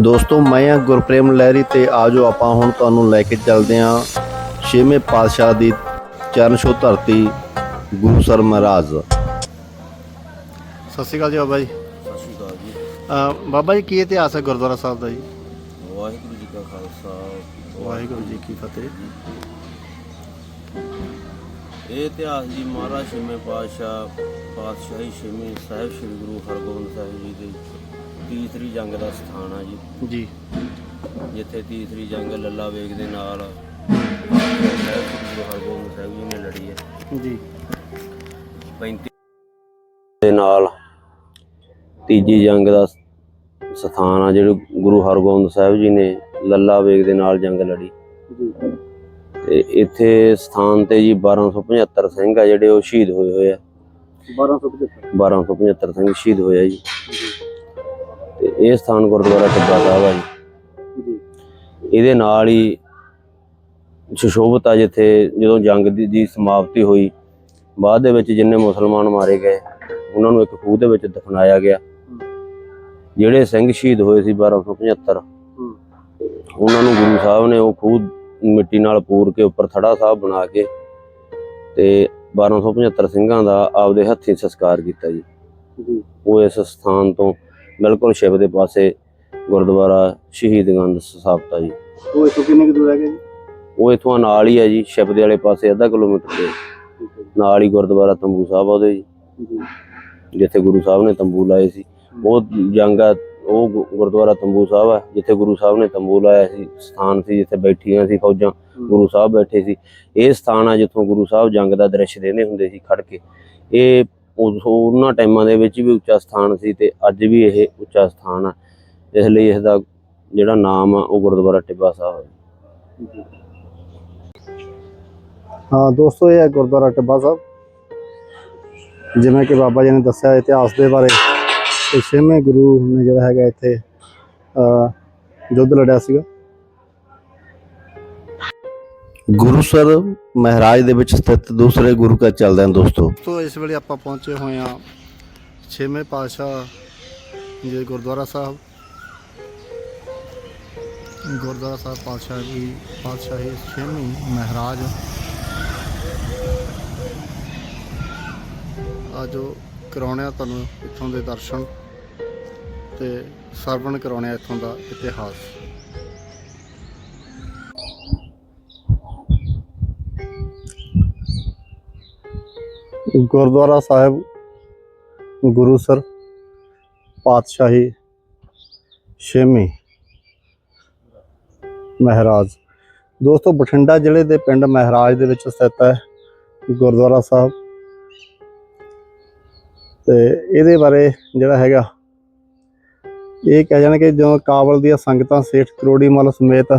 ਦੋਸਤੋ ਮੈਂ ਹਾਂ ਗੁਰਪ੍ਰੇਮ ਲਹਿਰੀ ਤੇ ਆਜੋ ਆਪਾਂ ਹੁਣ ਤੁਹਾਨੂੰ ਲੈ ਕੇ ਚੱਲਦੇ ਹਾਂ ਛੇਵੇਂ ਪਾਤਸ਼ਾਹ ਦੀ ਚਰਨ ਛੋਹ ਧਰਤੀ ਗੁਰੂਸਰ ਮਹਾਰਾਜ। ਸਤਿ ਸ਼੍ਰੀ ਅਕਾਲ ਜੀ ਬਾਬਾ ਜੀ। ਸਤਿ ਸ਼੍ਰੀ ਅਕਾਲ ਜੀ। ਅਹ ਬਾਬਾ ਜੀ ਕੀ ਇਤਿਹਾਸ ਹੈ ਗੁਰਦੁਆਰਾ ਸਾਹਿਬ ਦਾ ਜੀ? ਵਾਹਿਗੁਰੂ ਜੀ ਕਾ ਖਾਲਸਾ। ਵਾਹਿਗੁਰੂ ਜੀ ਕੀ ਫਤਿਹ। ਇਹ ਇਤਿਹਾਸ ਜੀ ਮਹਾਰਾਜ ਛੇਵੇਂ ਪਾਤਸ਼ਾਹ ਪਾਤਸ਼ਾਹੀ ਛੇਵੀਂ ਸਾਹਿਬ ਸ੍ਰੀ ਗੁਰੂ ਹਰਗੋਬਿੰਦ ਸਾਹਿਬ ਜੀ ਦੀ ਤੀਸਰੀ ਜੰਗ ਦਾ ਸਥਾਨ ਆ ਜੀ। ਜੀ। ਜਿੱਥੇ ਤੀਸਰੀ ਜੰਗ ਲੱਲਾ ਵੇਗ ਦੇ ਨਾਲ ਸਾਹਿਬ ਸ੍ਰੀ ਗੁਰੂ ਹਰਗੋਬਿੰਦ ਸਾਹਿਬ ਜੀ। ਨੇ ਲੜੀ ਹੈ ਜੀ 35 ਦੇ ਨਾਲ ਤੀਜੀ ਜੰਗ ਦਾ ਸਥਾਨ ਆ ਜਿਹੜੇ ਗੁਰੂ ਹਰਗੋਬਿੰਦ ਸਾਹਿਬ ਜੀ ਨੇ ਲੱਲਾ ਵੇਗ ਦੇ ਨਾਲ ਜੰਗ ਲੜੀ। ਜੀ। ਤੇ ਇੱਥੇ ਸਥਾਨ ਤੇ ਜੀ 1275 ਸਿੰਘ ਆ ਜਿਹੜੇ ਉਹ ਸ਼ਹੀਦ ਹੋਏ ਹੋਏ ਆ। 1275 1275 ਸਿੰਘ ਸ਼ਹੀਦ ਹੋਏ ਆ ਜੀ। ਇਹ ਸਥਾਨ ਗੁਰਦੁਆਰਾ ਟਿੱਬਾ ਸਾਹਿਬ ਆ ਜੀ। ਇਹਦੇ ਨਾਲ ਹੀ ਸੁਸ਼ੋਭਤ ਆ ਜਿੱਥੇ ਜਦੋਂ ਜੰਗ ਦੀ ਦੀ ਸਮਾਪਤੀ ਹੋਈ ਬਾਅਦ ਦੇ ਵਿੱਚ ਜਿੰਨੇ ਮੁਸਲਮਾਨ ਮਾਰੇ ਗਏ ਉਹਨਾਂ ਨੂੰ ਇੱਕ ਖੂਹ ਦੇ ਵਿੱਚ ਦਫਨਾਇਆ ਗਿਆ। ਜਿਹੜੇ ਸਿੰਘ ਸ਼ਹੀਦ ਹੋਏ ਸੀ 1275 ਹੂੰ। ਉਹਨਾਂ ਨੂੰ ਗੁਰੂ ਸਾਹਿਬ ਨੇ ਉਹ ਖੂਹ ਮਿੱਟੀ ਨਾਲ ਪੂਰ ਕੇ ਉੱਪਰ ਥੜਾ ਸਾਹਿਬ ਬਣਾ ਕੇ ਤੇ 1275 ਸਿੰਘਾਂ ਦਾ ਆਪਦੇ ਹੱਥੀਂ ਸੰਸਕਾਰ ਕੀਤਾ ਜੀ। ਉਹ ਇਸ ਸਥਾਨ ਤੋਂ ਬਿਲਕੁਲ ਸ਼ਿਵ ਦੇ ਪਾਸੇ ਗੁਰਦੁਆਰਾ ਸ਼ਹੀਦਗੰਜ ਸਥਾਪਤਾ ਜੀ। ਉਹ ਇਥੋਂ ਕਿੰਨੇ ਕੁ ਦੂਰ ਹੈਗਾ ਜੀ? ਉਹ ਇਥੋਂ ਨਾਲ ਹੀ ਹੈ ਜੀ ਸ਼ਿਵ ਦੇ ਵਾਲੇ ਪਾਸੇ ਅੱਧਾ ਕਿਲੋਮੀਟਰ ਤੇ। ਹੈ ਨਾਲ ਹੀ ਗੁਰਦੁਆਰਾ ਤੰਬੂ ਸਾਹਿਬ ਉਹਦੇ ਜੀ। ਜਿੱਥੇ ਗੁਰੂ ਸਾਹਿਬ ਨੇ ਤੰਬੂ ਲਾਏ ਸੀ। ਉਹ ਜੰਗ ਆ ਉਹ ਗੁਰਦੁਆਰਾ ਤੰਬੂ ਸਾਹਿਬ ਆ ਜਿੱਥੇ ਗੁਰੂ ਸਾਹਿਬ ਨੇ ਤੰਬੂ ਲਾਇਆ ਸੀ। ਸਥਾਨ ਸੀ ਜਿੱਥੇ ਬੈਠੀਆਂ ਸੀ ਫੌਜਾਂ। ਗੁਰੂ ਸਾਹਿਬ ਬੈਠੇ ਸੀ। ਇਹ ਸਥਾਨ ਆ ਜਿੱਥੋਂ ਗੁਰੂ ਸਾਹਿਬ ਜੰਗ ਦਾ ਦ੍ਰਿਸ਼ ਦੇਖਦੇ ਹੁੰਦੇ ਸੀ ਖੜ ਕੇ। ਇਹ ਉਹਨਾਂ ਟਾਈਮਾਂ ਦੇ ਵਿੱਚ ਵੀ ਉੱਚਾ ਸਥਾਨ ਸੀ ਤੇ ਅੱਜ ਵੀ ਇਹ ਉੱਚਾ ਸਥਾਨ ਆ। ਇਸ ਲਈ ਇਸ ਦਾ ਜਿਹੜਾ ਨਾਮ ਆ, ਉਹ ਗੁਰਦੁਆਰਾ ਟਿੱਬਾ ਸਾਹਿਬ ਹੈ ਹਾਂ, ਦੋਸਤੋ, ਇਹ ਹੈ ਗੁਰਦੁਆਰਾ ਟਿੱਬਾ ਸਾਹਿਬ। ਜਿਵੇਂ ਕਿ ਬਾਬਾ ਜੀ ਨੇ ਦੱਸਿਆ, ਇਤਿਹਾਸ ਦੇ ਬਾਰੇ। ਕਿ ਛੇਵੇਂ ਗੁਰੂ ਨੇ ਜਿਹੜਾ ਹੈਗਾ ਇੱਥੇ ਯੁੱਧ ਲੜਿਆ ਸੀਗਾ। ਗੁਰੂਸਰ ਮਹਾਰਾਜ ਦੇ ਵਿੱਚ ਸਥਿਤ ਦੂਸਰੇ ਗੁਰੂ ਘਰ ਚੱਲਦੇ ਹੈ ਦੋਸਤੋ। ਤੋਂ ਇਸ ਵੇਲੇ ਆਪਾਂ ਪਹੁੰਚੇ ਹੋਏ ਹਾਂ ਛੇਵੇਂ ਪਾਤਸ਼ਾਹ ਜੀ ਗੁਰਦੁਆਰਾ ਸਾਹਿਬ। ਗੁਰਦੁਆਰਾ ਸਾਹਿਬ ਪਾਤਸ਼ਾਹ ਦੀ ਪਾਤਸ਼ਾਹੀ ਛੇਵੀਂ ਮਹਾਰਾਜ। ਆਜੋ ਕਰਾਉਣੇ ਆ ਤੁਹਾਨੂੰ ਇੱਥੋਂ ਦੇ ਦਰਸ਼ਨ ਤੇ ਸਰਵਣ ਕਰਾਉਣੇ ਆ ਇੱਥੋਂ ਦਾ ਇਤਿਹਾਸ। ਗੁਰਦੁਆਰਾ ਸਾਹਿਬ ਗੁਰੂਸਰ ਪਾਤਸ਼ਾਹੀ, ਛੇਵੀਂ ਮਹਾਰਾਜ। ਦੋਸਤੋ, ਬਠਿੰਡਾ ਜ਼ਿਲ੍ਹੇ ਦੇ ਪਿੰਡ ਮਹਾਰਾਜ ਦੇ ਵਿੱਚ ਸਥਿਤ ਹੈ ਗੁਰਦੁਆਰਾ ਸਾਹਿਬ। ਤੇ ਇਹਦੇ ਬਾਰੇ ਜਿਹੜਾ ਹੈਗਾ, ਇਹ ਕਹਿ ਜਾਣ ਕਿ ਜਦੋਂ ਕਾਬਲ ਦੀਆਂ ਸੰਗਤਾਂ ਸੇਠ ਕਰੋੜੀ ਮਲ ਸਮੇਤ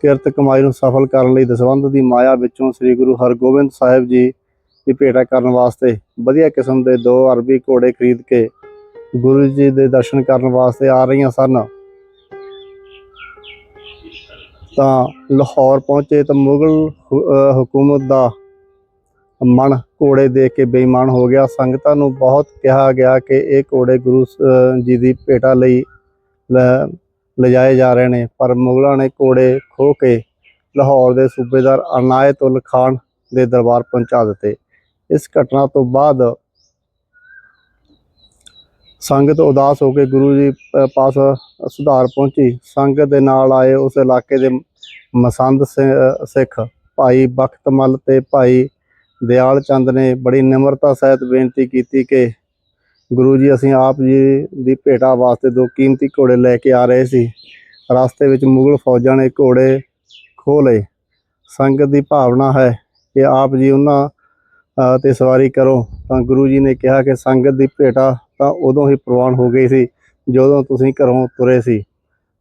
ਕਿਰਤ ਕਮਾਈ ਨੂੰ ਸਫਲ ਕਰਨ ਲਈ ਦਸਵੰਧ ਦੀ ਮਾਇਆ ਵਿੱਚੋਂ ਸ੍ਰੀ ਗੁਰੂ ਹਰਗੋਬਿੰਦ ਸਾਹਿਬ ਜੀ ਦੀ ਭੇਟਾ ਕਰਨ ਵਾਸਤੇ ਵਧੀਆ ਕਿਸਮ ਦੇ ਦੋ ਅਰਬੀ ਘੋੜੇ ਖਰੀਦ ਕੇ ਗੁਰੂ ਜੀ ਦੇ ਦਰਸ਼ਨ ਕਰਨ ਵਾਸਤੇ ਆ ਰਹੀਆਂ ਸਨ। ਤਾਂ ਲਾਹੌਰ ਪਹੁੰਚੇ ਤਾਂ ਮੁਗਲ ਹੁ- ਹਕੂਮਤ ਦਾ ਮਨ ਘੋੜੇ ਦੇਖ ਕੇ ਬੇਈਮਾਨ ਹੋ ਗਿਆ। ਸੰਗਤਾਂ ਨੂੰ ਬਹੁਤ ਕਿਹਾ ਗਿਆ ਕਿ ਇਹ ਘੋੜੇ ਗੁਰੂ, ਅਹ, ਜੀ ਦੀ ਭੇਟਾ ਲਈ ਲੈ- ਲਿਜਾਏ ਜਾ ਰਹੇ ਨੇ। ਪਰ ਮੁਗਲਾਂ ਨੇ ਘੋੜੇ ਖੋਹ ਕੇ ਲਾਹੌਰ ਦੇ ਸੂਬੇਦਾਰ ਅਨਾਇਤ ਉਲ ਖਾਨ ਦੇ ਦਰਬਾਰ ਪਹੁੰਚਾ ਦਿੱਤੇ। ਇਸ ਘਟਨਾ ਤੋਂ ਬਾਅਦ ਸੰਗਤ ਉਦਾਸ ਹੋ ਕੇ ਗੁਰੂ ਜੀ ਪਾਸ ਸੁਧਾਰ ਪਹੁੰਚੀ। ਸੰਗਤ ਦੇ ਨਾਲ ਆਏ ਉਸ ਇਲਾਕੇ ਦੇ ਮਸੰਦ ਸਿ- ਸਿੱਖ ਭਾਈ ਬਖਤਮਲ ਤੇ ਭਾਈ ਦਿਆਲ ਚੰਦ ਨੇ ਬੜੀ ਨਿਮਰਤਾ ਸਹਿਤ ਬੇਨਤੀ ਕੀਤੀ ਕਿ ਗੁਰੂ ਜੀ, ਅਸੀਂ ਆਪ ਜੀ ਦੀ ਭੇਟਾ ਵਾਸਤੇ ਦੋ ਕੀਮਤੀ ਘੋੜੇ ਲੈ ਕੇ ਆ ਰਹੇ ਸੀ। ਰਸਤੇ ਵਿੱਚ ਮੁਗਲ ਫੌਜਾਂ ਨੇ ਘੋੜੇ ਖੋਹ ਲਏ। ਸੰਗਤ ਦੀ ਭਾਵਨਾ ਹੈ ਕਿ ਆਪ ਜੀ ਉਹਨਾਂ ਤੇ ਸਵਾਰੀ ਕਰੋ। ਤਾਂ ਗੁਰੂ ਜੀ ਨੇ ਕਿਹਾ ਕਿ ਸੰਗਤ ਦੀ ਭੇਟਾ ਤਾਂ ਉਦੋਂ ਹੀ ਪ੍ਰਵਾਨ ਹੋ ਗਈ ਸੀ, ਜਦੋਂ ਤੁਸੀਂ ਘਰੋਂ ਤੁਰੇ ਸੀ।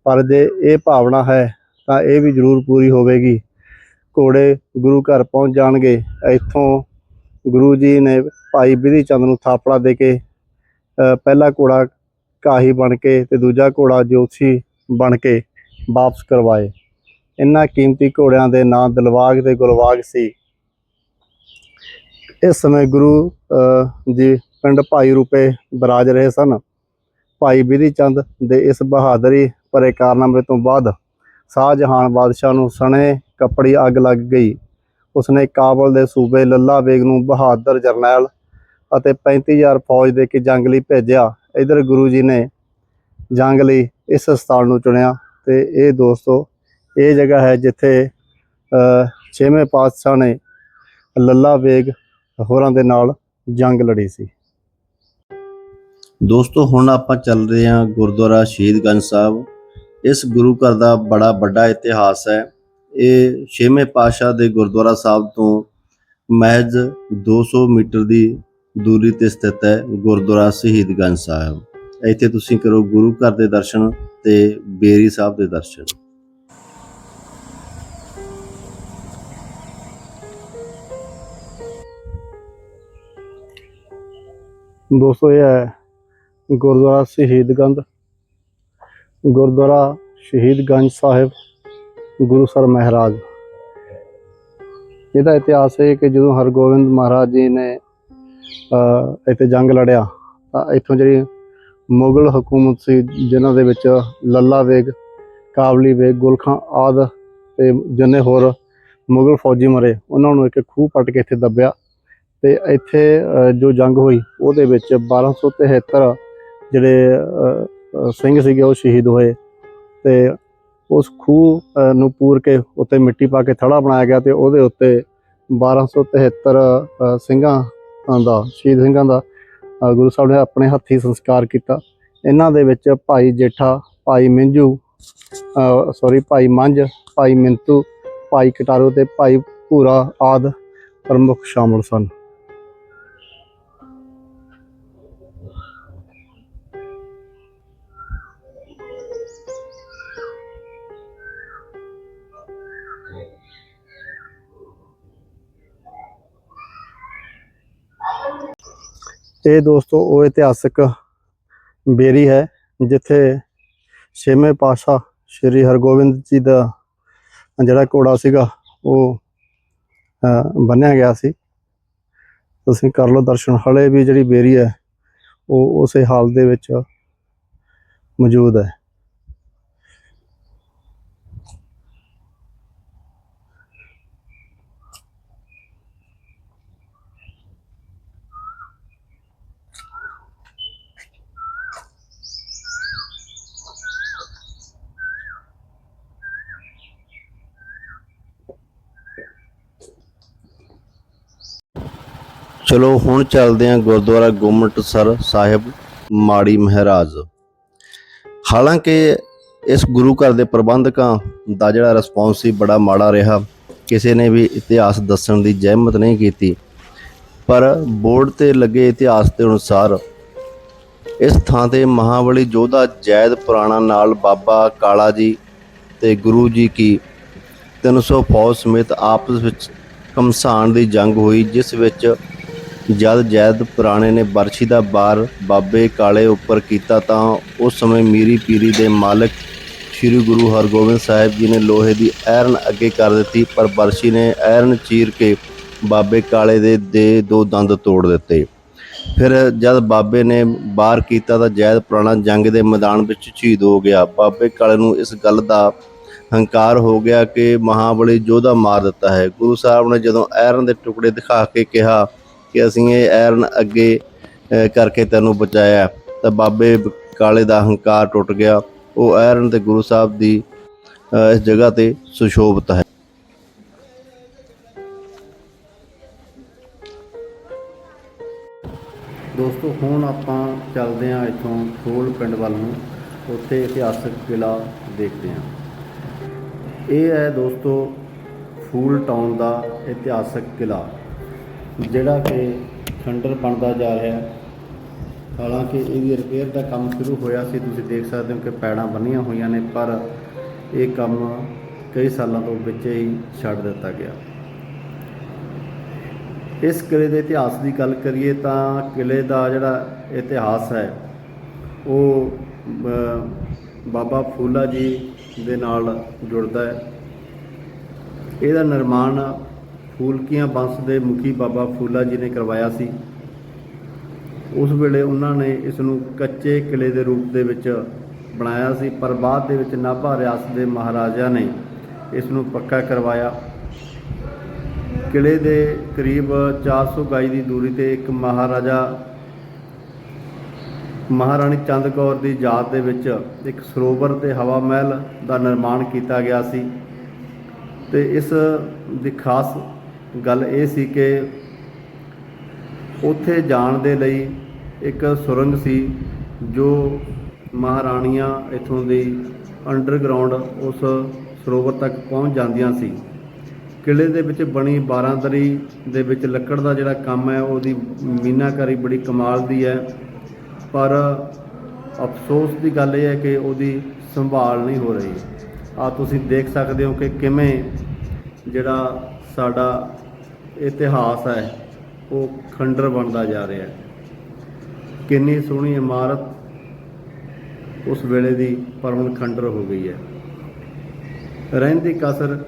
ਪਰ ਜੇ ਇਹ ਭਾਵਨਾ ਹੈ, ਤਾਂ ਇਹ ਵੀ ਜ਼ਰੂਰ ਪੂਰੀ ਹੋਵੇਗੀ। ਘੋੜੇ ਗੁਰੂ ਘਰ ਪਹੁੰਚ ਜਾਣਗੇ। ਇੱਥੋਂ ਗੁਰੂ ਜੀ ਨੇ ਭਾਈ ਬਿਧੀ ਚੰਦ ਨੂੰ ਥਾਪੜਾ ਦੇ ਕੇ ਪਹਿਲਾ ਘੋੜਾ ਕਾਹੀ ਬਣ ਕੇ ਤੇ ਦੂਜਾ ਘੋੜਾ ਜੋਤਸ਼ੀ ਬਣ ਕੇ ਵਾਪਸ ਕਰਵਾਏ। ਇਹਨਾਂ ਕੀਮਤੀ ਘੋੜਿਆਂ ਦੇ ਨਾਂ ਦਿਲਵਾਗ ਤੇ ਗੁਲਵਾਗ ਸੀ। ਇਸ ਸਮੇਂ ਗੁਰੂ ਜੀ ਪਿੰਡ ਭਾਈ ਰੂਪੇ ਬਰਾਜ ਰਹੇ ਸਨ। ਭਾਈ ਬਿਧੀ ਚੰਦ ਦੇ ਇਸ ਬਹਾਦਰੀ ਭਰੇ ਕਾਰਨਾਮੇ ਤੋਂ ਬਾਅਦ ਸ਼ਾਹਜਹਾਨ ਬਾਦਸ਼ਾਹ ਨੂੰ ਸਣੇ ਕੱਪੜੀ ਅੱਗ ਲੱਗ ਗਈ। ਉਸਨੇ ਕਾਬਲ ਦੇ ਸੂਬੇ ਲੱਲਾ ਬੇਗ ਨੂੰ ਬਹਾਦਰ ਜਰਨੈਲ ਅਤੇ 35000 ਫੌਜ ਦੇ ਕੇ ਜੰਗ ਲਈ ਭੇਜਿਆ। ਇਧਰ ਗੁਰੂ ਜੀ ਨੇ ਜੰਗ ਲਈ ਇਸ ਸਥਾਨ ਨੂੰ ਚੁਣਿਆ ਤੇ ਇਹ ਦੋਸਤੋ, ਇਹ ਜਗ੍ਹਾ ਹੈ ਜਿੱਥੇ ਛੇਵੇਂ ਪਾਤਸ਼ਾਹ ਨੇ ਲੱਲਾ ਬੇਗ ਹੋਰਾਂ ਦੇ ਨਾਲ ਜੰਗ ਲੜੀ ਸੀ। ਦੋਸਤੋ, ਹੁਣ ਆਪਾਂ ਚੱਲ ਰਹੇ ਹਾਂ ਗੁਰਦੁਆਰਾ ਸ਼ਹੀਦਗੰਜ ਸਾਹਿਬ। ਇਸ ਗੁਰੂ ਘਰ ਦਾ ਬੜਾ ਵੱਡਾ ਇਤਿਹਾਸ ਹੈ। ਇਹ ਛੇਵੇਂ ਪਾਤਸ਼ਾਹ ਦੇ ਗੁਰਦੁਆਰਾ ਸਾਹਿਬ ਤੋਂ ਮਹਿਜ਼ 200 ਮੀਟਰ ਦੀ ਦੂਰੀ ਤੇ ਸਥਿਤ ਹੈ ਗੁਰਦੁਆਰਾ ਸ਼ਹੀਦਗੰਜ ਸਾਹਿਬ। ਇੱਥੇ ਤੁਸੀਂ ਕਰੋ ਗੁਰੂ ਘਰ ਦੇ ਦਰਸ਼ਨ ਤੇ ਬੇਰੀ ਸਾਹਿਬ ਦੇ ਦਰਸ਼ਨ। ਦੋਸਤੋ, ਇਹ ਹੈ ਗੁਰਦੁਆਰਾ ਸ਼ਹੀਦਗੰਜ ਗੁਰਦੁਆਰਾ ਸ਼ਹੀਦਗੰਜ ਸਾਹਿਬ, ਗੁਰੂ ਸਰ ਮਹਾਰਾਜ। ਇਹਦਾ ਇਤਿਹਾਸ ਹੈ ਕਿ ਜਦੋਂ ਹਰਗੋਬਿੰਦ ਮਹਾਰਾਜ ਜੀ ਨੇ ਇੱਥੇ ਜੰਗ ਲੜਿਆ, ਤਾਂ ਇੱਥੋਂ ਜਿਹੜੀ ਮੁਗਲ ਹਕੂਮਤ ਸੀ, ਜਿਨ੍ਹਾਂ ਦੇ ਵਿੱਚ ਲੱਲਾ ਬੇਗ, ਕਾਬਲੀ ਬੇਗ, ਗੁਲਖਾਂ ਆਦ ਤੇ ਜਿੰਨੇ ਹੋਰ ਮੁਗਲ ਫੌਜੀ ਮਰੇ, ਉਹਨਾਂ ਨੂੰ ਇੱਕ ਖੂਹ ਪੱਟ ਕੇ ਇੱਥੇ ਦੱਬਿਆ। ਤੇ ਇੱਥੇ ਜੋ ਜੰਗ ਹੋਈ ਉਹਦੇ ਵਿੱਚ 1273 ਜਿਹੜੇ ਅ, ਅ, ਸਿੰਘ ਸੀਗੇ ਉਹ ਸ਼ਹੀਦ ਹੋਏ ਤੇ ਉਸ ਖੂਹ ਨੂੰ ਪੂਰ ਕੇ ਉੱਤੇ ਮਿੱਟੀ ਪਾ ਕੇ ਥੜਾ ਬਣਾਇਆ ਗਿਆ ਤੇ ਉਹਦੇ ਉੱਤੇ 1273 ਅ, ਸਿੰਘਾਂ ਦਾ ਸ਼ਹੀਦ ਸਿੰਘਾਂ ਦਾ ਗੁਰੂ ਸਾਹਿਬ ਨੇ ਆਪਣੇ ਹੱਥੀ ਸੰਸਕਾਰ ਕੀਤਾ। ਇਹਨਾਂ ਦੇ ਵਿੱਚ ਭਾਈ ਜੇਠਾ ਭਾਈ ਮਿੰਜੂ ਸੌਰੀ ਭਾਈ ਮੰਝ ਭਾਈ ਮਿੰਤੂ ਭਾਈ ਕਟਾਰੂ ਤੇ ਭਾਈ ਭੂਰਾ ਆਦ ਪ੍ਰਮੁੱਖ ਸ਼ਾਮਲ ਸਨ। ਇਹ ਦੋਸਤੋ ਉਹ ਇਤਿਹਾਸਕ ਬੇਰੀ ਹੈ ਜਿੱਥੇ ਛੇਵੇਂ ਪਾਤਸ਼ਾਹ ਸ੍ਰੀ ਹਰਗੋਬਿੰਦ ਜੀ ਦਾ ਜਿਹੜਾ ਘੋੜਾ ਸੀਗਾ ਉਹ ਅਹ, ਬੰਨਿਆ ਗਿਆ ਸੀ। ਤੁਸੀਂ ਕਰ ਲਓ ਦਰਸ਼ਨ ਹਲੇ ਵੀ ਜਿਹੜੀ ਬੇਰੀ ਹੈ ਉਹ ਉਸੇ ਹਾਲ ਦੇ ਵਿੱਚ ਮੌਜੂਦ ਹੈ। ਚਲੋ, ਹੁਣ ਚੱਲਦੇ ਹਾਂ ਗੁਰਦੁਆਰਾ ਗੁਮਟਸਰ ਸਾਹਿਬ ਮਾੜੀ ਮਹਾਰਾਜ। ਹਾਲਾਂਕਿ ਇਸ ਗੁਰੂ ਘਰ ਦੇ ਪ੍ਰਬੰਧਕਾਂ ਦਾ ਜਿਹੜਾ ਰਿਸਪੌਂਸ ਸੀ, ਬੜਾ ਮਾੜਾ ਰਿਹਾ। ਕਿਸੇ ਨੇ ਵੀ ਇਤਿਹਾਸ ਦੱਸਣ ਦੀ ਜ਼ਹਿਮਤ ਨਹੀਂ ਕੀਤੀ। ਪਰ ਬੋਰਡ ਤੇ ਲੱਗੇ ਇਤਿਹਾਸ ਦੇ ਅਨੁਸਾਰ ਇਸ ਥਾਂ ਤੇ ਮਹਾਬਲੀ ਯੋਧਾ ਜੈਦ ਪੁਰਾਣਾ ਨਾਲ ਬਾਬਾ ਕਾਲਾ ਜੀ ਤੇ ਗੁਰੂ ਜੀ ਕੀ 300 ਫੌਜ ਸਮੇਤ ਆਪਸ ਵਿੱਚ ਕਮਸਾਨ ਦੀ ਜੰਗ ਹੋਈ, ਜਿਸ ਵਿੱਚ ਜਦ ਜੈਦ ਪੁਰਾਣੇ ਨੇ ਬਰਸ਼ੀ ਦਾ ਬਾਰ ਬਾਬੇ ਕਾਲੇ ਉੱਪਰ ਕੀਤਾ ਤਾਂ ਉਸ ਸਮੇਂ ਮੀਰੀ ਪੀਰੀ ਦੇ ਮਾਲਕ ਸ੍ਰੀ ਗੁਰੂ ਹਰਗੋਬਿੰਦ ਸਾਹਿਬ ਜੀ ਨੇ ਲੋਹੇ ਦੀ ਐਰਨ ਅੱਗੇ ਕਰ ਦਿੱਤੀ, ਪਰ ਬਰਸ਼ੀ ਨੇ ਐਰਨ ਚੀਰ ਕੇ ਬਾਬੇ ਕਾਲੇ ਦੇ ਦੇ ਦੋ ਦੰਦ ਤੋੜ ਦਿੱਤੇ। ਫਿਰ ਜਦ ਬਾਬੇ ਨੇ ਬਾਹਰ ਕੀਤਾ ਤਾਂ ਜੈਦ ਪੁਰਾਣਾ ਜੰਗ ਦੇ ਮੈਦਾਨ ਵਿੱਚ ਸ਼ਹੀਦ ਹੋ ਗਿਆ। ਬਾਬੇ ਕਾਲੇ ਨੂੰ ਇਸ ਗੱਲ ਦਾ ਹੰਕਾਰ ਹੋ ਗਿਆ ਕਿ ਮਹਾਬਲੀ ਯੋਧਾ ਮਾਰ ਦਿੱਤਾ ਹੈ। ਗੁਰੂ ਸਾਹਿਬ ਨੇ ਜਦੋਂ ਐਰਨ ਦੇ ਟੁਕੜੇ ਦਿਖਾ ਕੇ ਕਿਹਾ ਕਿ ਅਸੀਂ ਇਹ ਐਰਨ ਅੱਗੇ ਕਰਕੇ ਤੈਨੂੰ ਬਚਾਇਆ। ਤਾਂ ਬਾਬੇ ਕਾਲੇ ਦਾ ਹੰਕਾਰ ਟੁੱਟ ਗਿਆ। ਉਹ ਐਰਨ ਤੇ ਗੁਰੂ ਸਾਹਿਬ ਦੀ ਇਸ ਜਗ੍ਹਾ ਤੇ ਸੁਸ਼ੋਭਿਤ ਹੈ। ਦੋਸਤੋ, ਹੁਣ ਆਪਾਂ ਚੱਲਦੇ ਹਾਂ ਇੱਥੋਂ ਖੋਲ ਪਿੰਡ ਵੱਲ ਨੂੰ। ਉੱਥੇ ਇਤਿਹਾਸਕ ਕਿਲਾ ਦੇਖਦੇ ਹਾਂ। ਇਹ ਹੈ ਦੋਸਤੋ, ਫੂਲ ਟਾਊਨ ਦਾ ਇਤਿਹਾਸਕ ਕਿਲਾ ਜਿਹੜਾ ਕਿ ਖੰਡਰ ਬਣਦਾ ਜਾ ਰਿਹਾ ਹੈ। ਹਾਲਾਂਕਿ ਇਹਦੀ ਰਿਪੇਅਰ ਦਾ ਕੰਮ ਸ਼ੁਰੂ ਹੋਇਆ ਸੀ, ਤੁਸੀਂ ਦੇਖ ਸਕਦੇ ਹੋ ਕਿ ਪੈੜਾਂ ਬੰਨੀਆਂ ਹੋਈਆਂ ਨੇ, ਪਰ ਇਹ ਕੰਮ ਕਈ ਸਾਲਾਂ ਤੋਂ ਵਿੱਚ ਹੀ ਛੱਡ ਦਿੱਤਾ ਗਿਆ। ਇਸ ਕਿਲੇ ਦੇ ਇਤਿਹਾਸ ਦੀ ਗੱਲ ਕਰੀਏ ਤਾਂ ਕਿਲੇ ਦਾ ਜਿਹੜਾ ਇਤਿਹਾਸ ਹੈ, ਉਹ ਬਾਬਾ ਫੂਲਾ ਜੀ ਦੇ ਨਾਲ ਜੁੜਦਾ ਹੈ। ਇਹਦਾ ਨਿਰਮਾਣ ਫੂਲਕੀਆਂ ਬੰਸ ਦੇ ਮੁਖੀ ਬਾਬਾ ਫੂਲਾ ਜੀ ਨੇ ਕਰਵਾਇਆ ਸੀ। ਉਸ ਵੇਲੇ ਉਹਨਾਂ ਨੇ ਇਸ ਨੂੰ ਕੱਚੇ ਕਿਲੇ ਦੇ ਰੂਪ ਦੇ ਵਿੱਚ ਬਣਾਇਆ ਸੀ, ਪਰ ਬਾਅਦ ਦੇ ਵਿੱਚ ਨਾਭਾ ਰਿਆਸਤ ਦੇ ਮਹਾਰਾਜਾ ਨੇ ਇਸ ਨੂੰ ਪੱਕਾ ਕਰਵਾਇਆ। ਕਿਲੇ ਦੇ ਕਰੀਬ 400 ਗਜ ਦੀ ਦੂਰੀ ਤੇ ਇੱਕ ਮਹਾਰਾਜਾ ਮਹਾਰਾਣੀ ਚੰਦ ਕੌਰ ਦੀ ਯਾਦ ਦੇ ਵਿੱਚ ਇੱਕ ਸਰੋਵਰ ਤੇ ਹਵਾ ਮਹਿਲ ਦਾ ਨਿਰਮਾਣ ਕੀਤਾ ਗਿਆ ਸੀ ਤੇ ਇਸ ਦੀ ਖਾਸ ਗੱਲ ਇਹ ਸੀ ਕਿ ਉੱਥੇ ਜਾਣ ਦੇ ਲਈ ਇੱਕ ਸੁਰੰਗ ਸੀ ਜੋ ਮਹਾਰਾਣੀਆਂ ਇਥੋਂ ਦੀ ਅੰਡਰਗਰਾਉਂਡ ਉਸ ਸਰੋਵਰ ਤੱਕ ਪਹੁੰਚ ਜਾਂਦੀਆਂ ਸੀ। ਕਿਲੇ ਦੇ ਵਿੱਚ ਬਣੀ ਬਾਰਾਂਦਰੀ ਦੇ ਵਿੱਚ ਲੱਕੜ ਦਾ ਜਿਹੜਾ ਕੰਮ ਹੈ, ਉਹਦੀ ਮੀਨਾਕਾਰੀ ਬੜੀ ਕਮਾਲ ਦੀ ਹੈ। ਪਰ ਅਫਸੋਸ ਦੀ ਗੱਲ ਇਹ ਹੈ ਕਿ ਉਹਦੀ ਸੰਭਾਲ ਨਹੀਂ ਹੋ ਰਹੀ। ਆ ਤੁਸੀਂ ਦੇਖ ਸਕਦੇ ਹੋ ਕਿ ਕਿਵੇਂ ਜਿਹੜਾ ਸਾਡਾ ਇਤਿਹਾਸ ਹੈ, ਉਹ ਖੰਡਰ ਬਣਦਾ ਜਾ ਰਿਹਾ ਹੈ। ਕਿੰਨੀ ਸੋਹਣੀ ਇਮਾਰਤ ਉਸ ਵੇਲੇ ਦੀ ਪਰ ਹੁਣ ਖੰਡਰ ਹੋ ਗਈ ਹੈ। ਰਹਿੰਦੀ ਕਸਰ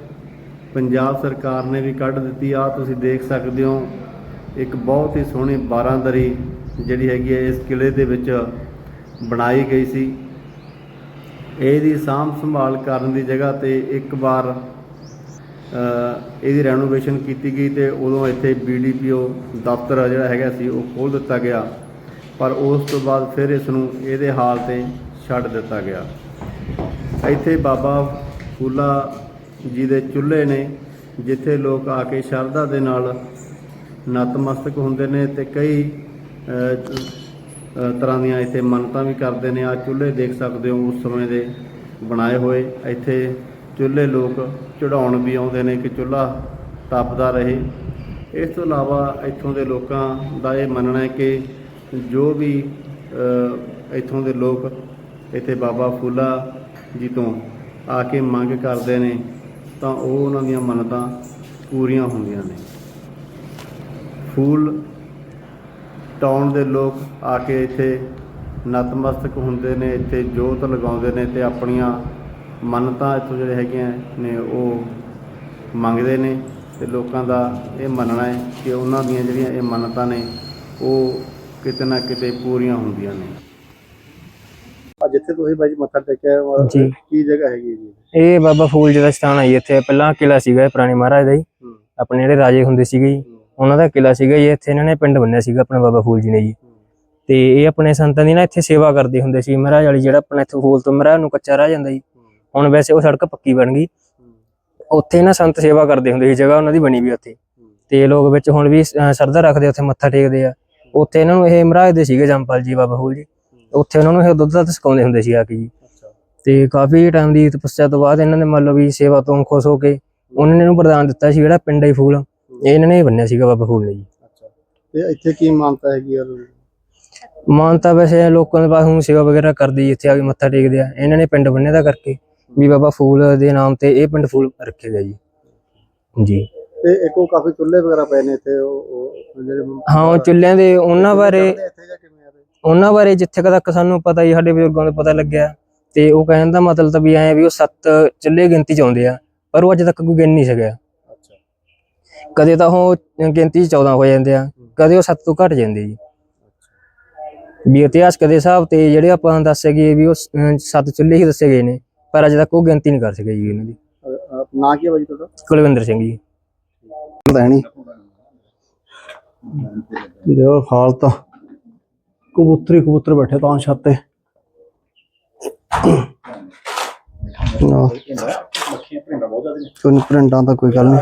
ਪੰਜਾਬ ਸਰਕਾਰ ਨੇ ਵੀ ਕੱਢ ਦਿੱਤੀ। ਆ ਤੁਸੀਂ ਦੇਖ ਸਕਦੇ ਹੋ, ਇੱਕ ਬਹੁਤ ਹੀ ਸੋਹਣੀ ਬਾਰਾਂਦਰੀ ਜਿਹੜੀ ਹੈਗੀ ਹੈ, ਇਸ ਕਿਲੇ ਦੇ ਵਿੱਚ ਬਣਾਈ ਗਈ ਸੀ। ਇਹਦੀ ਸਾਂਭ ਸੰਭਾਲ ਕਰਨ ਦੀ ਜਗ੍ਹਾ ਤੇ ਇੱਕ ਵਾਰ ਇਹਦੀ ਰੈਨੋਵੇਸ਼ਨ ਕੀਤੀ ਗਈ ਤੇ ਉਦੋਂ ਇੱਥੇ ਬੀਡੀਪੀਓ ਦਫ਼ਤਰ ਜਿਹੜਾ ਹੈਗਾ ਸੀ ਉਹ ਖੋਲ੍ਹ ਦਿੱਤਾ ਗਿਆ। ਪਰ ਉਸ ਤੋਂ ਬਾਅਦ ਫਿਰ ਇਸ ਨੂੰ ਇਹਦੇ ਹਾਲ ਤੇ ਛੱਡ ਦਿੱਤਾ ਗਿਆ। ਇੱਥੇ ਬਾਬਾ ਫੂਲਾ ਜੀ ਦੇ ਚੁੱਲ੍ਹੇ ਨੇ, ਜਿੱਥੇ ਲੋਕ ਆ ਕੇ ਸ਼ਰਧਾ ਦੇ ਨਾਲ ਨਤਮਸਤਕ ਹੁੰਦੇ ਨੇ ਤੇ ਕਈ ਤਰ੍ਹਾਂ ਦੀਆਂ ਇੱਥੇ ਮੰਨਤਾਂ ਵੀ ਕਰਦੇ ਨੇ। ਆ ਚੁੱਲ੍ਹੇ ਦੇਖ ਸਕਦੇ ਹੋ, ਉਸ ਸਮੇਂ ਦੇ ਬਣਾਏ ਹੋਏ। ਇੱਥੇ ਚੁੱਲ੍ਹੇ ਲੋਕ ਚੜਾਉਣ ਵੀ ਆਉਂਦੇ ਨੇ ਕਿ ਚੁੱਲ੍ਹਾ ਤਪਦਾ ਰਹੇ। ਇਸ ਤੋਂ ਇਲਾਵਾ ਇੱਥੋਂ ਦੇ ਲੋਕਾਂ ਦਾ ਇਹ ਮੰਨਣਾ ਹੈ ਕਿ ਜੋ ਵੀ ਇੱਥੋਂ ਦੇ ਲੋਕ ਇੱਥੇ ਬਾਬਾ ਫੂਲਾ ਜੀ ਤੋਂ ਆ ਕੇ ਮੰਗ ਕਰਦੇ ਨੇ, ਤਾਂ ਉਹ ਉਹਨਾਂ ਦੀਆਂ ਮੰਨਤਾਂ ਪੂਰੀਆਂ ਹੁੰਦੀਆਂ ਨੇ। ਫੂਲ ਟਾਉਣ ਦੇ ਲੋਕ ਆ ਕੇ ਇੱਥੇ ਨਤਮਸਤਕ ਹੁੰਦੇ ਨੇ, ਇੱਥੇ ਜੋਤ ਲਗਾਉਂਦੇ ਨੇ ਤੇ ਆਪਣੀਆਂ ਮੰਨਤਾਂ ਇੱਥੋਂ ਜਿਹੜੇ ਹੈਗੀਆਂ ਨੇ ਉਹ ਮੰਗਦੇ ਨੇ ਤੇ ਲੋਕਾਂ ਦਾ ਇਹ ਮੰਨਣਾ ਹੈ ਕਿ ਉਹਨਾਂ ਦੀਆਂ ਜਿਹੜੀਆਂ ਇਹ ਮੰਨਤਾਂ ਨੇ ਉਹ ਕਿਤੇ ਨਾ ਕਿਤੇ ਪੂਰੀਆਂ ਹੁੰਦੀਆਂ ਨੇ। ਆ ਜਿੱਥੇ ਤੁਸੀਂ ਬਾਈ ਮੱਥਾ ਟੇਕਿਆ ਜੀ। ਕੀ ਜਗ੍ਹਾ ਹੈਗੀ ਜੀ? ਇਹ ਬਾਬਾ ਫੂਲ ਜੀ ਦਾ ਸਥਾਨ ਹੈ ਜੀ ਇੱਥੇ ਪਹਿਲਾਂ ਕਿਲਾ ਸੀਗਾ ਇਹ ਪੁਰਾਣੇ ਮਹਾਰਾਜ ਦਾ ਜੀ। ਹੂੰ। ਆਪਣੇ ਜਿਹੜੇ ਰਾਜੇ ਹੁੰਦੇ ਸੀਗੇ ਉਹਨਾਂ ਦਾ ਕਿਲਾ ਸੀਗਾ ਜੀ ਇੱਥੇ ਇਹਨਾਂ ਨੇ ਪਿੰਡ ਬੰਨਿਆ ਸੀਗਾ ਆਪਣੇ ਬਾਬਾ ਫੂਲ ਜੀ ਨੇ ਜੀ। ਤੇ ਇਹ ਆਪਣੇ ਸੰਤਾਂ ਦੀ ਨਾ ਇੱਥੇ ਸੇਵਾ ਕਰਦੇ ਹੁੰਦੇ ਸੀ ਮਹਾਰਾਜ ਵਾਲੀ ਜਿਹੜਾ ਆਪਣਾ ਇੱਥੇ ਫੂਲ ਤੋਂ ਮਹਾਰਾਜ ਨੂੰ ਕੱਚਾ ਰਹਿ ਜਾਂਦਾ ਜੀ। ਹੁਣ ਵੈਸੇ ਉਹ ਸੜਕ ਪੱਕੀ ਬਣ ਗਈ। ਉੱਥੇ ਨਾ ਸੰਤ ਸੇਵਾ ਕਰਦੇ ਹੁੰਦੇ ਸੀ ਜਗ੍ਹਾ ਉਹਨਾਂ ਦੀ ਬਣੀ ਵੀ ਉੱਥੇ। ਤੇ ਲੋਕ ਵਿੱਚ ਹੁਣ ਵੀ ਸ਼ਰਧਾ ਰੱਖਦੇ ਉੱਥੇ ਮੱਥਾ ਟੇਕਦੇ ਆ। ਉੱਥੇ ਇਹਨਾਂ ਨੂੰ ਇਹ ਮਹਾਰਾਜ ਦੇ ਸੀਗੇ ਜੰਪਾਲ ਜੀ ਬਾਬਾ ਫੂਲ ਜੀ। ਉੱਥੇ ਉਹਨਾਂ ਨੂੰ ਇਹ ਦੁੱਧ ਦਾ ਸਿਕਾਉਂਦੇ ਹੁੰਦੇ ਸੀ ਆ ਕੇ ਜੀ। ਤੇ ਕਾਫੀ ਟਾਈਮ ਦੀ ਤਪੱਸਿਆ ਤੋਂ ਬਾਅਦ ਇਹਨਾਂ ਨੇ ਮੰਨ ਲਓ ਵੀ ਸੇਵਾ ਤੋਂ ਖੁਸ਼ ਹੋ ਕੇ ਉਹਨਾਂ ਨੇ ਇਹਨੂੰ ਵਰਦਾਨ ਦਿੱਤਾ ਸੀ ਜਿਹੜਾ ਪਿੰਡ ਹੀ ਫੂਲ। ਇਹ ਇਹਨਾਂ ਨੇ ਬੰਨਿਆ ਸੀਗਾ ਬਾਬਾ ਫੂਲ ਨੇ ਜੀ। ਤੇ ਇੱਥੇ ਕੀ ਮਾਨਤਾ ਹੈਗੀ ਆ ਮਾਨਤਾ ਵੈਸੇ ਲੋਕਾਂ ਦੇ ਪਾਸ ਹੁਣ ਸੇਵਾ ਵਗੈਰਾ ਕਰਦੀ ਇੱਥੇ ਆ ਕੇ ਮੱਥਾ ਟੇਕਦੇ ਆ। ਇਹਨਾਂ ਨੇ ਪਿੰਡ ਬੰਨੇ ਦਾ ਕਰਕੇ। ਵੀ ਬਾਬਾ ਫੂਲ ਦੇ ਨਾਮ ਤੇ ਇਹ ਪਿੰਡ ਫੂਲ ਰੱਖਿਆ ਗਿਆ ਜੀ। ਜੀ। ਤੇ ਇੱਕ ਕਾਫੀ ਚੁੱਲ੍ਹੇ ਵਗੈਰਾ ਪਏ ਨੇ ਇੱਥੇ ਉਹ ਉਹ ਜਿਹੜੇ ਹਾਂ ਉਹ ਚੁੱਲ੍ਹਿਆਂ ਦੇ ਉਹਨਾਂ ਬਾਰੇ ਚੜ੍ਹਦੇ ਇੱਥੇ ਜਾਂ ਕਿਵੇਂ ਆ ਰਹੇ? ਉਹਨਾਂ ਬਾਰੇ ਜਿੱਥੇ ਤੱਕ ਸਾਨੂੰ ਪਤਾ ਹੀ ਸਾਡੇ ਬਜ਼ੁਰਗਾਂ ਨੂੰ ਪਤਾ ਲੱਗਿਆ। ਤੇ ਉਹ ਕਹਿਣ ਦਾ ਮਤਲਬ ਤਾਂ ਵੀ ਐ ਵੀ ਉਹ ਸੱਤ ਚੁੱਲ੍ਹੇ ਗਿਣਤੀ ਚ ਆਉਂਦੇ ਆ ਪਰ ਉਹ ਅੱਜ ਤੱਕ ਕੋਈ ਗਿਣ ਨਹੀਂ ਸਕਿਆ। ਕਦੇ ਤਾਂ ਉਹ ਗਿਣਤੀ 'ਚ 14 ਹੋ ਜਾਂਦੇ ਆ ਕਦੇ ਉਹ 7 ਤੋਂ ਘਟ ਜਾਂਦੇ ਜੀ। ਵੀ ਇਤਿਹਾਸਕ ਦੇ ਹਿਸਾਬ ਤੇ ਜਿਹੜੇ ਆਪਾਂ ਦੱਸੇ ਗਏ ਵੀ ਉਹ ਸੱਤ ਚੁੱਲ੍ਹੇ ਹੀ ਦੱਸੇ ਗਏ ਨੇ। ਪਰ ਅਜੇ ਤੱਕ ਉਹ ਗਿਣਤੀ ਨਹੀਂ ਕਰ ਸਕੇ ਜੀ ਇਹਨਾਂ ਦੀ। ਅ- ਅ- ਨਾਂ ਕੀ ਹੈ ਬਾਈ ਤੁਹਾਡਾ? ਕੁਲਵਿੰਦਰ ਸਿੰਘ ਜੀ। ਲੈਣੀ ਜੋ ਹਾਲਤ ਕਬੂਤਰੀ ਕਬੂਤਰ ਬੈਠੇ ਤਾਂ ਛੱਤ ਤੇ। ਨਾ। ਕੋਈ ਪ੍ਰਿੰਟਾਂ ਦਾ ਕੋਈ ਗੱਲ ਨਹੀਂ।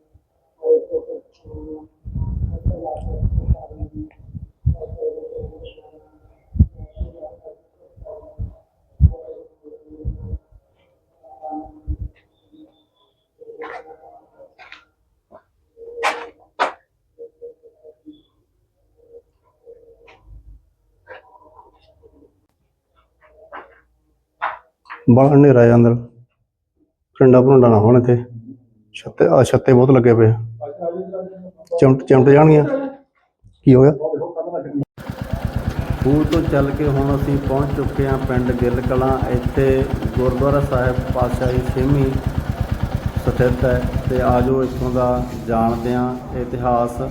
ਬੜਾ ਹਨੇਰਾ ਜਾਂ ਅੰਦਰ। ਪਿੰਡਾ ਭੁੰਡਾ ਨਾ ਹੋਣ ਇੱਥੇ। ਛੱਤੇ ਆ ਛੱਤੇ ਬਹੁਤ ਲੱਗੇ ਪਏ। ਆ। ਚਿਮਟ ਚਿਮਟ ਜਾਣਗੀਆਂ। ਕੀ ਹੋਇਆ ਸਕੂਲ ਤੋਂ ਚੱਲ ਕੇ ਹੁਣ ਅਸੀਂ ਪਹੁੰਚ ਚੁੱਕੇ ਹਾਂ ਪਿੰਡ ਗਿੱਲ ਕਲਾਂ ਇੱਥੇ ਗੁਰਦੁਆਰਾ ਸਾਹਿਬ ਪਾਤਸ਼ਾਹੀ ਛੇਵੀਂ ਸਥਿਤ ਹੈ ਤੇ ਆਜੋ ਇੱਥੋਂ ਦਾ ਜਾਣਦੇ ਹਾਂ ਇਤਿਹਾਸ।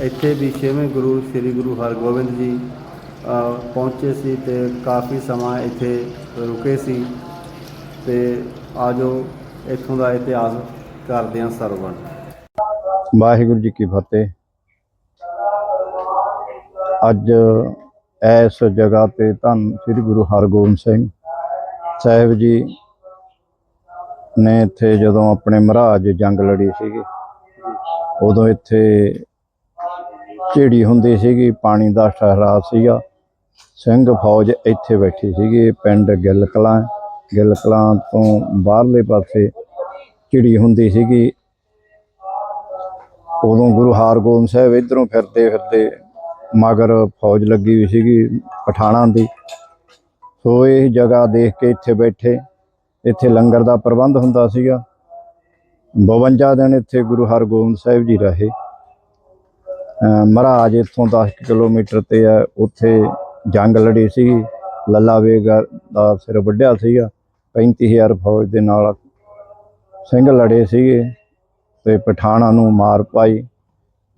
ਇੱਥੇ ਵੀ ਛੇਵੇਂ ਗੁਰੂ ਸ੍ਰੀ ਗੁਰੂ ਹਰਗੋਬਿੰਦ ਜੀ ਅ, ਪਹੁੰਚੇ ਸੀ ਤੇ ਕਾਫੀ ਸਮਾਂ ਇੱਥੇ ਰੁਕੇ ਸੀ ਤੇ ਆਜੋ ਇੱਥੋਂ ਦਾ ਇਤਿਹਾਸ ਕਰਦੇ ਹਾਂ ਸਰਵਣ। ਵਾਹਿਗੁਰੂ ਜੀ ਕੀ ਫਤਿਹ। ਅੱਜ ਇਸ ਜਗ੍ਹਾ ਤੇ ਧੰਨ ਸ੍ਰੀ ਗੁਰੂ ਹਰਗੋਬਿੰਦ ਸਿੰਘ ਸਾਹਿਬ ਜੀ ਨੇ ਇੱਥੇ ਜਦੋਂ ਆਪਣੇ ਮਹਾਰਾਜ ਜੰਗ ਲੜੀ ਸੀਗੀ, ਉਦੋਂ ਇੱਥੇ ਝਿੜੀ ਹੁੰਦੀ ਸੀਗੀ, ਪਾਣੀ ਦਾ ਸ਼ਹਿਰਾ ਸੀਗਾ। ਸਿੰਘ ਫੌਜ ਇੱਥੇ ਬੈਠੀ ਸੀਗੀ, ਪਿੰਡ ਗਿੱਲ ਕਲਾਂ ਗਿੱਲ ਕਲਾਂ ਤੋਂ ਬਾਹਰਲੇ ਪਾਸੇ ਝਿੜੀ ਹੁੰਦੀ ਸੀਗੀ। ਉਦੋਂ ਗੁਰੂ ਹਰਗੋਬਿੰਦ ਸਾਹਿਬ ਇਧਰੋਂ ਫਿਰਦੇ ਫਿਰਦੇ ਮਗਰ ਫੌਜ ਲੱਗੀ ਹੋਈ ਸੀਗੀ ਪਠਾਣਾ ਦੀ। ਸੋ ਇਹ ਜਗ੍ਹਾ ਦੇਖ ਕੇ ਇੱਥੇ ਬੈਠੇ, ਇੱਥੇ ਲੰਗਰ ਦਾ ਪ੍ਰਬੰਧ ਹੁੰਦਾ ਸੀਗਾ। 52 ਦਿਨ ਇੱਥੇ ਗੁਰੂ ਹਰਗੋਬਿੰਦ ਸਾਹਿਬ ਜੀ ਰਹੇ। ਮਹਾਰਾਜ ਇੱਥੋਂ 10 ਕਿਲੋਮੀਟਰ ਤੇ ਹੈ ਉੱਥੇ ਜੰਗ ਲੜੀ ਸੀ ਲੱਲਾ ਵੇਗ ਦਾ ਸਿਰ ਵੱਢਿਆ ਸੀਗਾ। 35000 ਫੌਜ ਦੇ ਨਾਲ ਸਿੰਘ ਲੜੇ ਸੀਗੇ ਤੇ ਪਠਾਣਾਂ ਨੂੰ ਮਾਰ ਪਾਈ।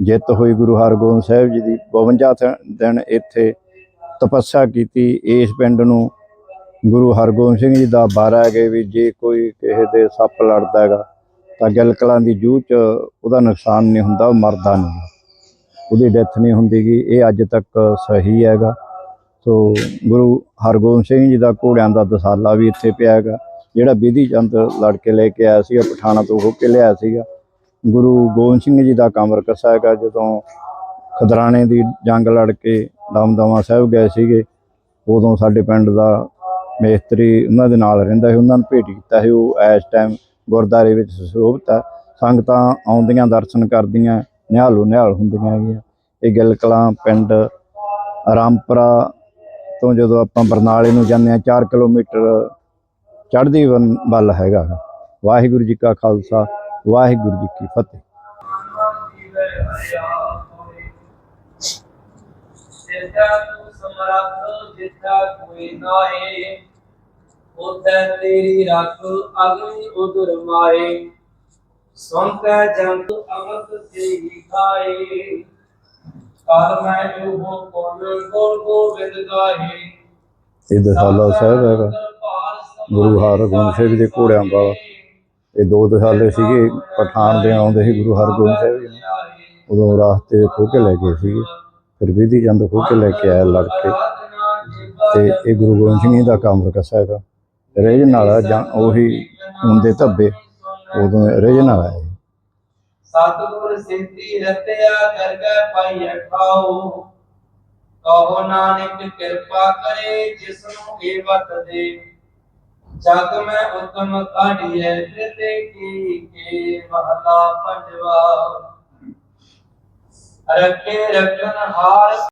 ਜਿੱਤ ਹੋਈ ਗੁਰੂ ਹਰਗੋਬਿੰਦ ਸਾਹਿਬ ਜੀ ਦੀ। 52 ਥ- ਦਿਨ ਇੱਥੇ ਤਪੱਸਿਆ ਕੀਤੀ। ਇਸ ਪਿੰਡ ਨੂੰ ਗੁਰੂ ਹਰਗੋਬਿੰਦ ਸਿੰਘ ਜੀ ਦਾ ਬਾਰਾ ਹੈਗੇ ਵੀ ਜੇ ਕੋਈ ਕਿਸੇ ਦੇ ਸੱਪ ਲੜਦਾ ਹੈਗਾ ਤਾਂ ਗਿਲਕਲਾਂ ਦੀ ਜੂਹ ਚ ਉਹਦਾ ਨੁਕਸਾਨ ਨਹੀਂ ਹੁੰਦਾ, ਉਹ ਮਰਦਾ ਨਹੀਂ। ਉਹਦੀ ਡੈਥ ਨਹੀਂ ਹੁੰਦੀਗੀ ਇਹ ਅੱਜ ਤੱਕ ਸਹੀ ਹੈਗਾ। ਸੋ ਗੁਰੂ ਹਰਗੋਬਿੰਦ ਸਿੰਘ ਜੀ ਦਾ ਘੋੜਿਆਂ ਦਾ ਦਸਾਲਾ ਵੀ ਇੱਥੇ ਪਿਆ ਹੈਗਾ। ਜਿਹੜਾ ਵਿਧੀ ਚੰਦ ਲੜ ਕੇ ਲੈ ਕੇ ਆਇਆ ਸੀਗਾ, ਪਠਾਣਾ ਤੋਂ ਹੋ ਕੇ ਲਿਆਇਆ ਸੀਗਾ। ਗੁਰੂ ਗੋਬਿੰਦ ਸਿੰਘ ਜੀ ਦਾ ਕਮਰ ਕੱਸਾ ਹੈਗਾ, ਜਦੋਂ ਖਦਰਾਣੇ ਦੀ ਜੰਗ ਲੜ ਕੇ ਦਮਦਮਾ ਸਾਹਿਬ ਗਏ ਸੀਗੇ, ਉਦੋਂ ਸਾਡੇ ਪਿੰਡ ਦਾ ਮੇਸਤਰੀ ਉਹਨਾਂ ਦੇ ਨਾਲ ਰਹਿੰਦਾ ਸੀ, ਉਹਨਾਂ ਨੂੰ ਭੇਟ ਕੀਤਾ ਸੀ। ਉਹ ਇਸ ਟਾਈਮ ਗੁਰਦਾਰੇ ਵਿੱਚ ਸੁਸ਼ੋਭਿਤ ਹੈ ਸੰਗਤਾਂ ਆਉਂਦੀਆਂ, ਦਰਸ਼ਨ ਕਰਦੀਆਂ ਨਿਹਾਲੋ ਨਿਹਾਲ ਹੁੰਦੀਆਂ ਹੈਗੀਆਂ। ਇਹ ਗਿੱਲ ਕਲਾਂ ਪਿੰਡ ਰਾਮਪੁਰਾ ਤੋਂ ਜਦੋਂ ਆਪਾਂ ਬਰਨਾਲੇ ਨੂੰ ਜਾਂਦੇ ਹਾਂ 4 ਕਿਲੋਮੀਟਰ ਚੜ੍ਹਦੀ ਵੱਲ ਹੈਗਾ ਵਾਹਿਗੁਰੂ ਜੀ ਕਾ ਖਾਲਸਾ, ਵਾਹਿਗੁਰੂ ਜੀ ਕੀ ਫਤਿਹ। ਜਿੱਥਾ ਤੂੰ ਸਮਰੱਥ ਜਿੱਥਾ ਕੋਈ ਨਾਏ ਉਤੈ ਤੇਰੀ ਰੱਖ ਅਗਨੀ ਉਦਰ ਮਾਏ ਸੁਣਤਾ ਜੰਤ ਅਮਰਤ ਤੇਰੀ ਖਾਏ। ਕਰ ਮੈਂ ਗੋਬਿੰਦ ਇਹ ਦਸਾਲਾ ਸਾਹਿਬ ਹੈਗਾ। ਗੁਰੂ ਹਰਗੋਬਿੰਦ ਸਾਹਿਬ ਦੇ ਘੋੜਿਆਂ ਦਾ ਇਹ ਦੋ ਦਸਾਲੇ ਸੀਗੇ ਪਠਾਨ ਦੇ ਆਉਂਦੇ ਸੀ ਗੁਰੂ ਹਰਗੋਬਿੰਦ ਸਾਹਿਬ ਜੀ। ਉਦੋਂ ਰਾਸਤੇ ਖੋ ਕੇ ਲੈ ਗਏ ਸੀਗੇ। ਫਿਰ ਵਿਧੀ ਚੰਦ ਖੋ ਕੇ ਲੈ ਕੇ ਆਇਆ ਲੜ ਕੇ। ਤੇ ਇਹ ਗੁਰੂ ਗੋਬਿੰਦ ਸਿੰਘ ਜੀ ਦਾ ਕੰਮ ਰਕਸਾ ਹੈਗਾ। ਰੇਜ ਨਾਲ ਜਾਂ ਉਹੀ ਖੂਨ ਦੇ ਧੱਬੇ। ਉਦੋਂ ਰੇਜ ਨਾਲ ਆਏ ਸਤਿਗੁਰ ਸਿੰਤੀ ਰਤਿਆ ਕਰ ਕੇ ਪਾਈ ਖਾਓ ਕਹੋ ਨਾਨਕ ਕਿਰਪਾ ਕਰੇ ਜਿਸ ਨੂੰ ਇਹ ਵਤ ਦੇ। ਜਗ ਮੈਂ ਉਤਮ ਕਾਢੀਐ ਤੇ ਕੀ ਕੇ ਮਹਲਾ ਪੰਜਵਾ। ਰੱਖੇ ਰੱਖਣ ਹਾਰ